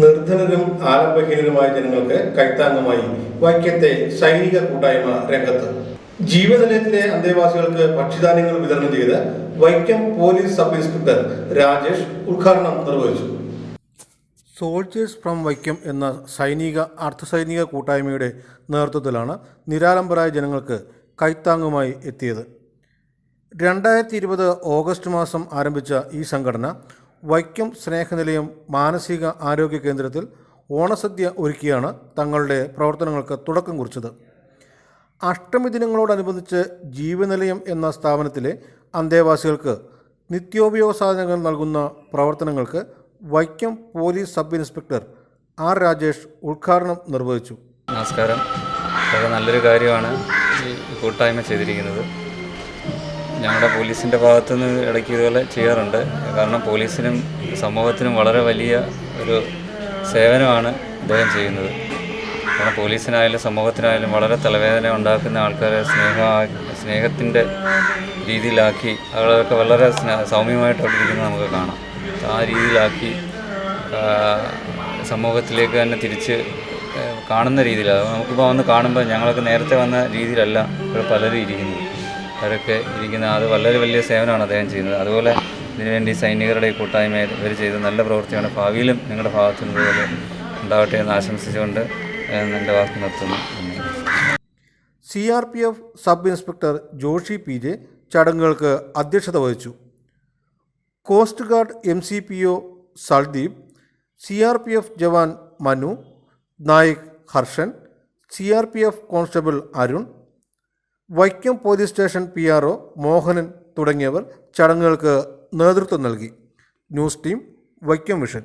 നിർധനരും ആലംബഹീനരുമായ ജനങ്ങൾക്ക് കൈത്താങ്ങുമായി വൈക്കത്തെ സൈനിക കൂട്ടായ്മ രംഗത്ത്. ജീവനിലയത്തിലെ അന്തേവാസികൾക്ക് ഭക്ഷ്യധാന്യങ്ങൾ വിതരണം ചെയ്ത് Vaikom police sub inspector Rajesh ഉദ്ഘാടനം നിർവഹിച്ചു. സോൾജേഴ്സ് ഫ്രം വൈക്കം എന്ന സൈനിക അർദ്ധസൈനിക കൂട്ടായ്മയുടെ നേതൃത്വത്തിലാണ് നിരാലംബരായ ജനങ്ങൾക്ക് കൈത്താങ്ങുമായി എത്തിയത്. രണ്ടായിരത്തി ഇരുപത് ഓഗസ്റ്റ് മാസം ആരംഭിച്ച ഈ സംഘടന വൈക്കം സ്നേഹനിലയം മാനസിക ആരോഗ്യ കേന്ദ്രത്തിൽ ഓണസദ്യ ഒരുക്കിയാണ് തങ്ങളുടെ പ്രവർത്തനങ്ങൾക്ക് തുടക്കം കുറിച്ചത്. അഷ്ടമി ദിനങ്ങളോടനുബന്ധിച്ച് ജീവനിലയം എന്ന സ്ഥാപനത്തിലെ അന്തേവാസികൾക്ക് നിത്യോപയോഗ സാധനങ്ങൾ നൽകുന്ന പ്രവർത്തനങ്ങൾക്ക് Vaikom police sub inspector R Rajesh ഉദ്ഘാടനം നിർവഹിച്ചു. നമസ്കാരം. വളരെ നല്ലൊരു കാര്യമാണ് ഈ കൂട്ടായ്മ ചെയ്തിരിക്കുന്നത്. ഞങ്ങളുടെ പോലീസിന്റെ ഭാഗത്തുനിന്ന് ഇടയ്ക്ക് ഇതുപോലെ ചെയ്യാറുണ്ട്. കാരണം പോലീസിനും സമൂഹത്തിനും വളരെ വലിയ ഒരു സേവനമാണ് അദ്ദേഹം ചെയ്യുന്നത്. കാരണം പോലീസിനായാലും സമൂഹത്തിനായാലും വളരെ തലവേദന ഉണ്ടാക്കുന്ന ആൾക്കാരെ സ്നേഹ സ്നേഹത്തിന്റെ രീതിയിലാക്കി അവരൊക്കെ വളരെ സൗമ്യമായിട്ട് അവിടെ നമുക്ക് കാണാം. ആ രീതിയിലാക്കി സമൂഹത്തിലേക്ക് തന്നെ തിരിച്ച് കാണുന്ന രീതിയിലാണ് നമുക്കിപ്പോൾ വന്ന് കാണുമ്പോൾ ഞങ്ങളൊക്കെ നേരത്തെ വന്ന രീതിയിലല്ല ഇവിടെ പലരും ഇരിക്കുന്നത്. അവരൊക്കെ ഇരിക്കുന്ന അത് വളരെ വലിയ സേവനമാണ് അദ്ദേഹം ചെയ്യുന്നത് അതുപോലെ ഇതിനുവേണ്ടി സൈനികരുടെ കൂട്ടായ്മ ഇവർ ചെയ്ത നല്ല പ്രവൃത്തിയാണ് ഭാവിയിലും നിങ്ങളുടെ ഭാഗത്തു നിന്ന് ഇതുപോലെ ഉണ്ടാവട്ടെ എന്ന് ആശംസിച്ചുകൊണ്ട് എന്റെ വാക്ക് നിർത്തുന്നു. C R P F sub inspector Joshi P J ചടങ്ങുകൾക്ക് അധ്യക്ഷത വഹിച്ചു coast guard M C P O Saldeep C R P F jawan Manu Naik Harshan C R P F constable Arun Vaikom police station P R O Mohanan തുടങ്ങിയവർ ചടങ്ങുകൾക്ക് നേതൃത്വം നൽകി. News team Vaikom vision.